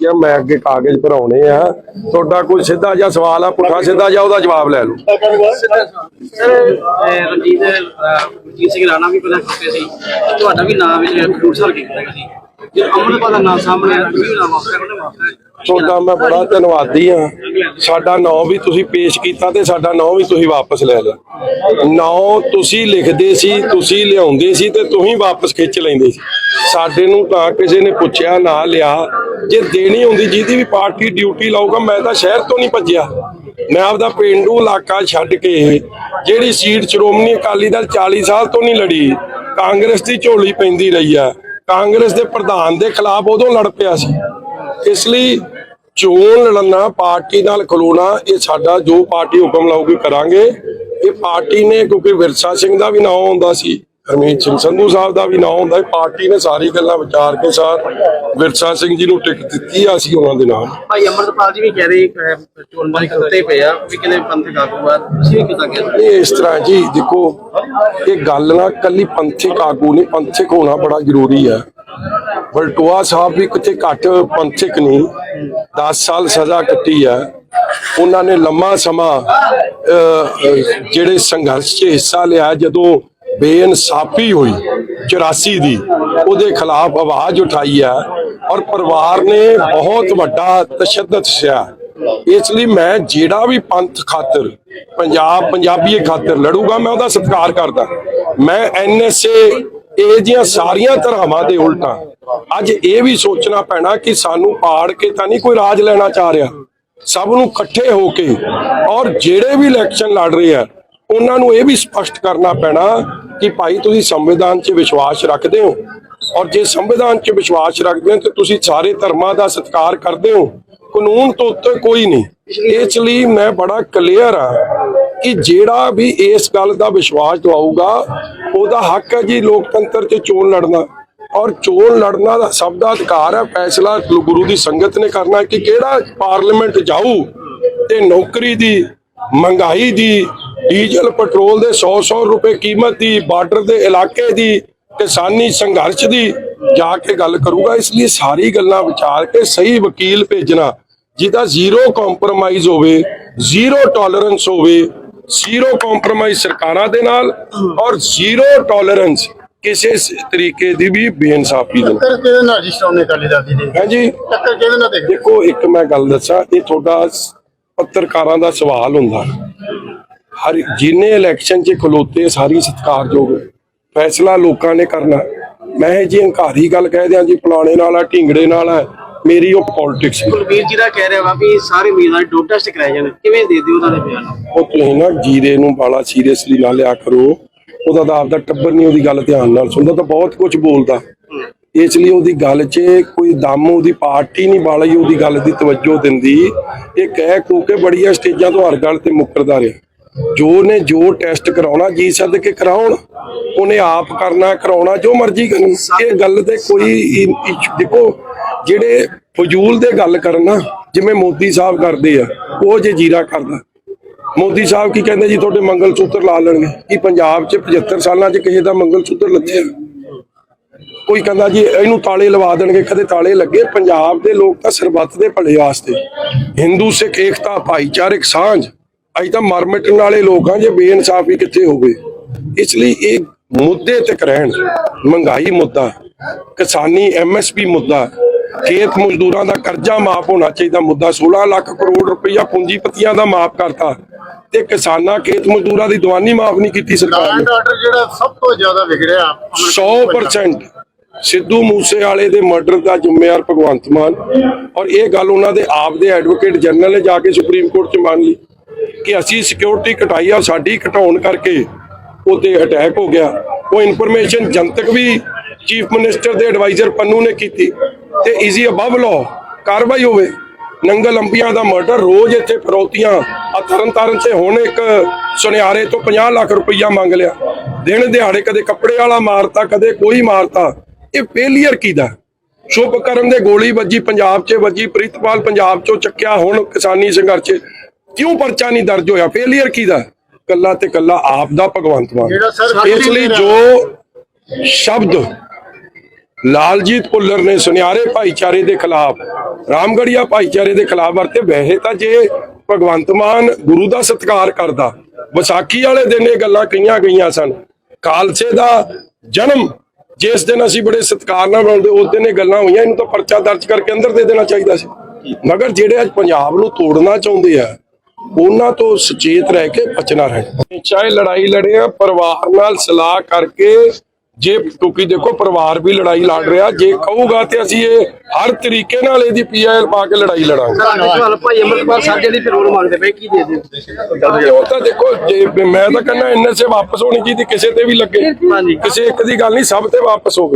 ਕਿ ਮੈਂ ਅੱਗੇ ਕਾਗਜ਼ ਭਰਾਉਣੇ ਆ ਤੁਹਾਡਾ ਕੋਈ ਸਿੱਧਾ ਜਿਹਾ ਸਵਾਲ ਆ ਪੁੱਠਾ ਸਿੱਧਾ ਜਿਹਾ ਉਹਦਾ ਜਵਾਬ ਲੈ ਲਓ। ਸਰ ਰਣਜੀਤ ਰਣਜੀਤ ਸਿੰਘ ਰਾਣਾ ਵੀ ਪਹਿਲਾਂ ਖੱਤੇ ਸੀ। ਤੁਹਾਡਾ ਵੀ ਨਾਮ ਵਿੱਚ ਖਡੂਰ ਸਾਹਿਬ ਕੀਤਾ ਸੀ। ਜੇ ਅਮਰਪਾਲ ਦਾ ਨਾਮ ਸਾਹਮਣੇ ਆਇਆ ਤੁਸੀਂ ਨਾਮ ਵਾਪਸ ਉਹਨੇ ਵਾਪਸ ਤੁਹਾਡਾ ਮੈਂ ਬੜਾ ਧੰਨਵਾਦੀ ਆ ਸਾਡਾ ਨਾਂ ਵੀ ਤੁਸੀਂ ਪੇਸ਼ ਕੀਤਾ ਤੇ ਸਾਡਾ ਨਾਂ ਵੀ ਤੁਸੀਂ ਵਾਪਸ ਲੈ ਲਿਆ। ਨਾਂ ਤੁਸੀਂ ਲਿਖਦੇ ਸੀ, ਤੁਸੀਂ ਲਿਆਉਂਦੇ ਸੀ ਤੇ ਤੁਸੀਂ ਵਾਪਸ ਖਿੱਚ ਲੈਂਦੇ ਸੀ। ਸਾਡੇ ਨੂੰ ਤਾਂ ਕਿਸੇ ਨੇ ਪੁੱਛਿਆ, ਨਾ ਲਿਆ। ਜੇ ਦੇਣੀ ਹੁੰਦੀ, ਜਿਹਦੀ ਵੀ ਪਾਰਟੀ ਡਿਊਟੀ ਲਾਊਗਾ, ਮੈਂ ਤਾਂ ਸ਼ਹਿਰ ਤੋਂ ਨਹੀਂ ਭੱਜਿਆ। ਮੈਂ ਆਪਦਾ ਪਿੰਡੂ ਇਲਾਕਾ ਛੱਡ ਕੇ, ਜਿਹੜੀ ਸੀਟ ਸ਼੍ਰੋਮਣੀ ਅਕਾਲੀ ਦਲ 40 ਸਾਲ ਤੋਂ ਨਹੀਂ ਲੜੀ, ਕਾਂਗਰਸ ਦੀ ਝੋਲੀ ਪੈਂਦੀ ਰਹੀ ਆ। ਕਾਂਗਰਸ ਦੇ ਪ੍ਰਧਾਨ ਦੇ ਖਿਲਾਫ ਉਦੋਂ ਲੜ ਪਿਆ ਸੀ। ਇਸ ਲਈ ਚੋਣ ਲੜਨਾ, ਪਾਰਟੀ ਨਾਲ ਖਲੋਣਾ, ਇਹ ਸਾਡਾ ਜੋ ਪਾਰਟੀ ਹੁਕਮ ਲਾਊਗੀ ਕਰਾਂਗੇ। ਇਹ ਪਾਰਟੀ ਨੇ, ਕਿਉਂਕਿ ਵਿਰਸਾ ਸਿੰਘ ਦਾ ਵੀ ਨਾਮ ਆਉਂਦਾ ਸੀ। ਹਰਮੀਤ ਸਿੰਘ ਸੰਧੂ ਸਾਹਿਬ ਦਾ ਵੀ ਨਾਮ ਹੁੰਦਾ ਸੀ ਪਾਰਟੀ ਨੇ ਸਾਰੀ ਗੱਲਾਂ ਵਿਚਾਰ ਕੇ ਸਾਰ ਵਿਰਸਾ ਸਿੰਘ ਜੀ ਨੂੰ ਟਿਕਟ ਦਿੱਤੀ ਆ ਅਸੀਂ ਉਹਨਾਂ ਦੇ ਨਾਲ ਭਾਈ ਅਮਰਪਾਲ ਜੀ ਵੀ ਕਹਿ ਰਹੇ ਚੋਣ ਬਾਰੇ ਖੱਤੇ ਪਏ ਆ ਵੀ ਕਿਤੇ ਪੰਥ ਆਗੂਆ ਤੁਸੀਂ ਵੀ ਕਿਤਾ ਗਿਆ ਇਹ ਇਸ ਤਰ੍ਹਾਂ ਜੀ ਦੇਖੋ ਇਹ ਗੱਲ ਨਾ ਕੱਲੀ ਪੰਥਿਕ ਆਗੂ ਨਹੀਂ ਪੰਥਿਕ ਹੋਣਾ ਬੜਾ ਜ਼ਰੂਰੀ ਹੈ ਬਲਟੋਆ ਸਾਹਿਬ ਵੀ ਕਿਤੇ ਘੱਟ ਪੰਥਿਕ ਨਹੀਂ 10 ਸਾਲ ਸਜ਼ਾ ਕੱਟੀ ਹੈ ਉਹਨਾਂ ਨੇ ਲੰਮਾ ਸਮਾਂ ਜਿਹੜੇ ਸੰਘਰਸ਼ 'ਚ ਹਿੱਸਾ ਲਿਆ ਜਦੋਂ ਬੇਇਨਸਾਫੀ ਹੋਈ 84 ਦੀ। ਉਹਦੇ ਖਿਲਾਫ ਆਵਾਜ਼ ਉਠਾਈ ਹੈ ਔਰ ਪਰਿਵਾਰ ਨੇ ਬਹੁਤ ਵੱਡਾ ਤਸ਼ੱਦਦ ਸਿਆ ਇਸ ਲਈ ਮੈਂ ਜਿਹੜਾ ਵੀ ਪੰਥ ਖਾਤਰ, ਪੰਜਾਬ ਪੰਜਾਬੀ ਖਾਤਰ ਲੜੂਗਾ, ਮੈਂ ਉਹਦਾ ਸਤਿਕਾਰ ਕਰਦਾ। ਮੈਂ ਐਨਐਸਏ ਇਹ ਜੀਆਂ ਸਾਰੀਆਂ ਧਰਾਵਾਂ ਦੇ ਉਲਟਾ, ਅੱਜ ਇਹ ਵੀ ਸੋਚਣਾ ਪੈਣਾ ਕਿ ਸਾਨੂੰ ਪਾੜ ਕੇ ਤਾਂ ਨਹੀਂ ਕੋਈ ਰਾਜ ਲੈਣਾ ਚਾਹ ਰਿਹਾ। ਸਭ ਨੂੰ ਇਕੱਠੇ ਹੋ ਕੇ ਔਰ ਜਿਹੜੇ ਵੀ ਇਲੈਕਸ਼ਨ ਲੜ ਰਹੇ ਆ, ਉਹਨਾਂ ਨੂੰ ਇਹ ਵੀ ਸਪਸ਼ਟ ਕਰਨਾ ਪੈਣਾ ਕਿ ਭਾਈ ਤੁਸੀਂ ਸੰਵਿਧਾਨ 'ਚ ਵਿਸ਼ਵਾਸ ਰੱਖਦੇ ਹੋ ਔਰ ਜੇ ਸੰਵਿਧਾਨ 'ਚ ਵਿਸ਼ਵਾਸ ਰੱਖਦੇ ਹੋ ਤੇ ਤੁਸੀਂ ਸਾਰੇ ਧਰਮਾਂ ਦਾ ਸਤਿਕਾਰ ਕਰਦੇ ਹੋ, ਕਾਨੂੰਨ ਤੋਂ ਉੱਤੇ ਕੋਈ ਨਹੀਂ। ਇਸ ਲਈ ਮੈਂ ਬੜਾ ਕਲੀਅਰ ਆ ਕਿ ਜਿਹੜਾ ਵੀ ਇਸ ਗੱਲ ਦਾ ਵਿਸ਼ਵਾਸ ਦਵਾਊਗਾ, ਉਹਦਾ ਹੱਕ ਹੈ ਜੀ ਲੋਕਤੰਤਰ 'ਚ ਚੋਣ ਲੜਨਾ। ਔਰ ਚੋਣ ਲੜਨਾ ਦਾ ਸਭ ਦਾ ਅਧਿਕਾਰ ਹੈ, ਫੈਸਲਾ ਗੁਰੂ ਦੀ ਸੰਗਤ ਨੇ ਕਰਨਾ ਕਿ ਕਿਹੜਾ ਪਾਰਲੀਮੈਂਟ ਜਾਊ ਤੇ ਨੌਕਰੀ ਦੀ, ਮਹਿੰਗਾਈ ਦੀ ਡੀਜ਼ਲ ਪੈਟਰੋਲ ਦੇ 100-100 ਰੁਪਏ ਕੀਮਤ ਦੀ ਬਾਰਡਰ ਦੇ ਇਲਾਕੇ ਦੀ ਕਿਸਾਨੀ ਸੰਘਰਸ਼ ਦੀ ਜਾ ਕੇ ਗੱਲ ਕਰੂਗਾ। ਇਸ ਲਈ ਸਾਰੀ ਗੱਲਾਂ ਵਿਚਾਰ ਕੇ ਸਹੀ ਵਕੀਲ ਭੇਜਣਾ ਜਿਹਦਾ ਜ਼ੀਰੋ ਕੰਪਰੋਮਾਈਜ਼ ਹੋਵੇ ਜ਼ੀਰੋ ਟੋਲਰੈਂਸ ਹੋਵੇ ਜ਼ੀਰੋ ਕੰਪਰੋਮਾਈਜ਼ ਸਰਕਾਰਾਂ ਦੇ ਨਾਲ ਔਰ ਜ਼ੀਰੋ ਟੋਲਰੈਂਸ ਕਿਸੇ ਤਰੀਕੇ ਦੀ ਵੀ ਬੇਇਨਸਾਫੀ ਦੇ ਟੱਕਰ ਕਿਹਦੇ ਨਾਲ ਜੀ ਸ਼੍ਰੋਮਣੀ ਅਕਾਲੀ ਦਲ ਦੀ ਹਾਂਜੀ ਟੱਕਰ ਕਿਹਦੇ ਨਾਲ ਦੇਖੋ ਇੱਕ ਮੈਂ ਗੱਲ ਦੱਸਾਂ ਇਹ ਤੁਹਾਡਾ ਪੱਤਰਕਾਰਾਂ ਦਾ ਸਵਾਲ ਹੁੰਦਾ। ਹਰ ਜਿਨੇ ਇਲੈਕਸ਼ਨ 'ਚ ਖਲੋਤੇ ਸਾਰੀ ਸਤਿਕਾਰਯੋਗ ਫੈਸਲਾ ਲੋਕਾਂ ਨੇ ਕਰਨਾ ਮੈਂ ਇਹ ਜੀ ਹੰਕਾਰੀ ਗੱਲ ਕਹਿ ਦਿਆਂ ਜੀ ਫਲਾਣੇ ਨਾਲ ਆ ਢਿੰਗੜੇ ਨਾਲ ਆ ਮੇਰੀ ਉਹ ਪੋਲਿਟਿਕਸ ਕੁਲਵੀਰ ਜੀ ਦਾ ਕਹਿ ਰਿਹਾ ਵਾ ਵੀ ਸਾਰੇ ਉਮੀਦਵਾਰ ਦੇ ਡੋਪ ਟੈਸਟ ਕਰਾਏ ਜਾਣ। ਕਿਵੇਂ ਦੇ ਦਿਓ ਉਹਨਾਂ ਦੇ ਬਿਆਨ? ਉਹ ਤੁਸੀਂ ਨਾ ਜੀਰੇ ਨੂੰ ਬਾਲਾ ਸੀਰੀਅਸਲੀ ਨਾ ਲਿਆ ਕਰੋ। ਉਹਦਾ ਤਾਂ ਆਪਦਾ ਟੱਬਰ ਨਹੀਂ ਉਹਦੀ ਗੱਲ ਧਿਆਨ ਨਾਲ ਸੁਣਦਾ ਤਾਂ ਬਹੁਤ ਕੁਝ ਬੋਲਦਾ। ਇਸ ਲਈ ਉਹਦੀ ਗੱਲ 'ਚ ਕੋਈ ਦਮ ਉਹਦੀ ਪਾਰਟੀ ਨਹੀਂ ਬਾਲਾ ਉਹਦੀ ਗੱਲ ਦੀ ਤਵੱਜੋ ਦਿੰਦੀ। ਇਹ ਕਹਿ ਕੂ ਕੇ ਬੜੀਆਂ ਸਟੇਜਾਂ ਤੋਂ ਹਰ ਗੱਲ ਤੇ ਮੁੱਕਰਦਾ ਰਿਹਾ। ਜੋ ਨੇ ਜੋ ਟੈਸਟ ਕਰਾਉਣਾ, ਜੀ ਸੱਦ ਕੇ ਕਰਾਉਣ, ਉਹਨੇ ਆਪ ਕਰਨਾ, ਕਰਾਉਣਾ, ਜੋ ਮਰਜ਼ੀ ਕਰਨ। ਇਹ ਗੱਲ ਤੇ ਕੋਈ ਦੇਖੋ, ਜਿਹੜੇ ਫਜ਼ੂਲ ਦੇ ਗੱਲ ਕਰਨ ਨਾ, ਜਿਵੇਂ ਮੋਦੀ ਸਾਹਿਬ ਕਰਦੇ ਆ, ਉਹ ਜੇ ਜੀਰਾ ਕਰਦਾ। ਮੋਦੀ ਸਾਹਿਬ ਕੀ ਕਹਿੰਦੇ ਜੀ, ਤੁਹਾਡੇ ਮੰਗਲ ਸੂਤਰ ਲਾ ਲੈਣਗੇ। ਕੀ ਪੰਜਾਬ 'ਚ 75 ਸਾਲਾਂ 'ਚ ਕਿਸੇ ਦਾ ਮੰਗਲ ਸੂਤਰ ਲੱਥਿਆ ਕੋਈ ਕਹਿੰਦਾ ਜੀ, ਇਹਨੂੰ ਤਾਲੇ ਲਵਾ ਦੇਣਗੇ। ਕਦੇ ਤਾਲੇ ਲੱਗੇ? ਪੰਜਾਬ ਦੇ ਲੋਕ ਤਾਂ ਸਰਬੱਤ ਦੇ ਭਲੇ ਵਾਸਤੇ। ਹਿੰਦੂ, ਸਿੱਖ, ਏਕਤਾ, ਭਾਈਚਾਰਕ ਸਾਂਝ। ਅਸੀਂ ਤਾਂ ਮਰ ਮਿਟਣ ਵਾਲੇ ਲੋਕ ਆ ਜੇ ਬੇਇਨਸਾਫੀ ਕਿੱਥੇ ਹੋਵੇ। ਇਸ ਲਈ ਇਹ ਮੁੱਦੇ ਤੇ ਰਹਿਣ ਮਹਿੰਗਾਈ ਮੁੱਦਾ ਕਿਸਾਨੀ ਐਮਐਸਪੀ ਮੁੱਦਾ ਖੇਤ ਮਜ਼ਦੂਰਾਂ ਦਾ ਕਰਜ਼ਾ ਮਾਫ ਹੋਣਾ ਚਾਹੀਦਾ ਮੁੱਦਾ 16 ਲੱਖ ਕਰੋੜ ਰੁਪਈਆ ਪੂੰਜੀਪਤੀਆਂ ਦਾ ਮਾਫ ਕਰਤਾ ਤੇ ਕਿਸਾਨਾਂ ਖੇਤ ਮਜ਼ਦੂਰਾਂ ਦੀ ਦਵਾਨੀ ਮਾਫ ਨਹੀਂ ਕੀਤੀ ਸਰਕਾਰ ਨੇ। ਆਰਡਰ ਜਿਹੜਾ ਸਭ ਤੋਂ ਜ਼ਿਆਦਾ ਵਿਗੜਿਆ 100% ਸਿੱਧੂ ਮੂਸੇ ਵਾਲੇ ਦੇ ਮਰਡਰ ਦਾ ਜ਼ਿੰਮੇਵਾਰ ਭਗਵੰਤ ਮਾਨ ਔਰ ਇਹ ਗੱਲ ਉਹਨਾਂ ਦੇ ਆਪ ਦੇ ਐਡਵੋਕੇਟ ਜਨਰਲ ਨੇ ਜਾ ਕੇ ਸੁਪਰੀਮ ਕੋਰਟ 'ਚ ਮੰਨ ਲਈ। ਕਿ ਅਸੀਂ ਸਿਕਿਉਰਿਟੀ ਘਟਾਈ ਆ ਸਾਡੀ ਘਟਾਉਣ ਕਰਕੇ ਉਹਤੇ ਅਟੈਕ ਹੋ ਗਿਆ। ਉਹ ਇਨਫੋਰਮੇਸ਼ਨ ਜਨਤਕ ਵੀ ਚੀਫ ਮਿਨਿਸਟਰ ਦੇ ਐਡਵਾਈਜ਼ਰ ਪੰਨੂ ਨੇ ਕੀਤੀ ਤੇ ਇਜ਼ੀ ਅਬਵ ਲਾਅ ਕਾਰਵਾਈ ਹੋਵੇ। ਨੰਗਲ ਅੰਬੀਆਂ ਦਾ ਮਰਡਰ ਰੋਜ਼ ਇੱਥੇ ਫਰੋਤੀਆਂ ਆ ਤਰਨ ਤਾਰਨ ਤੇ ਹੁਣ ਇੱਕ ਸੁਨਿਆਰੇ ਤੋਂ 50 ਲੱਖ ਰੁਪਈਆ ਮੰਗ ਲਿਆ। ਦਿਨ ਦਿਹਾੜੇ ਕਦੇ ਕੱਪੜੇ ਵਾਲਾ ਮਾਰਤਾ, ਕਦੇ ਕੋਈ ਮਾਰਤਾ। ਇਹ ਫੇਲੀਅਰ ਕੀਦਾ ਸ਼ੁਭ ਕਰਨ ਦੇ ਗੋਲੀ ਵੱਜੀ, ਪੰਜਾਬ 'ਚ ਵੱਜੀ, ਪ੍ਰੀਤਪਾਲ ਪੰਜਾਬ 'ਚੋਂ ਚੱਕਿਆ ਹੁਣ ਕਿਸਾਨੀ ਸੰਘਰਸ਼। ਕਿਉਂ ਪਰਚਾ ਨਹੀਂ ਦਰਜ ਹੋਇਆ? ਫੇਲੀਅਰ ਕੀਦਾ ਕੱਲਾ ਤੇ ਕੱਲਾ ਆਪ ਦਾ ਭਗਵੰਤ ਮਾਨ। ਇਸ ਲਈ ਜੋ ਸ਼ਬਦ ਲਾਲਜੀਤ ਭੁੱਲਰ ਨੇ ਸੁਨਿਆਰੇ ਭਾਈਚਾਰੇ ਦੇ ਖਿਲਾਫ ਰਾਮਗੜੀਆ ਭਾਈਚਾਰੇ ਦੇ ਖਿਲਾਫ ਵਰਤੇ ਵੈਸੇ ਤਾਂ ਜੇ ਭਗਵੰਤ ਮਾਨ ਗੁਰੂ ਦਾ ਸਤਿਕਾਰ ਕਰਦਾ ਵਿਸਾਖੀ ਵਾਲੇ ਦਿਨ ਇਹ ਗੱਲਾਂ ਕਹੀਆਂ ਗਈਆਂ ਸਨ। ਖਾਲਸੇ ਦਾ ਜਨਮ ਜਿਸ ਦਿਨ ਅਸੀਂ ਬੜੇ ਸਤਿਕਾਰ ਨਾਲ ਮਨਾਉਂਦੇ ਉਸ ਦਿਨ ਇਹ ਗੱਲਾਂ ਹੋਈਆਂ ਇਹਨੂੰ ਤਾਂ ਪਰਚਾ ਦਰਜ ਕਰਕੇ ਅੰਦਰ ਦੇ ਦੇਣਾ ਚਾਹੀਦਾ ਸੀ। ਮਗਰ ਜਿਹੜੇ ਅੱਜ ਪੰਜਾਬ ਨੂੰ ਤੋੜਨਾ ਚਾਹੁੰਦੇ ਆ ਉਹਨਾਂ ਤੋਂ ਸੁਚੇਤ ਰਹਿ ਕੇ ਬਚਣਾ ਰਹਿਣਾ ਚਾਹੇ ਲੜਾਈ ਲੜੇ ਆ ਪਰਿਵਾਰ ਨਾਲ ਸਲਾਹ ਕਰਕੇ ਜੇ ਕਿਉਂਕਿ ਦੇਖੋ ਪਰਿਵਾਰ ਵੀ ਲੜਾਈ ਲੜ ਰਿਹਾ ਜੇ ਕਹੂਗਾ ਤੇ ਅਸੀਂ ਇਹ ਹਰ ਤਰੀਕੇ ਨਾਲ ਇਹਦੀ ਪੀਆਈਐਲ ਪਾ ਕੇ ਲੜਾਈ ਲੜਾਂਗੇ। ਸਵਾਲ ਭਾਈ ਅਮਰਪਾਲ ਸਾਜੇ ਦੀ ਪੈਰੋਲ ਮੰਗਦੇ ਪਏ ਕੀ ਦੇ ਦਿਓ ਉਹ ਤਾਂ ਦੇਖੋ ਜੇ ਮੈਂ ਤਾਂ ਕਹਿੰਦਾ ਐਨਐਸਏ ਵਾਪਸ ਹੋਣੀ ਚਾਹੀਦੀ ਕਿਸੇ ਤੇ ਵੀ ਲੱਗੇ। ਕਿਸੇ ਇੱਕ ਦੀ ਗੱਲ ਨਹੀਂ ਸਭ ਤੇ ਵਾਪਸ ਹੋਵੇ।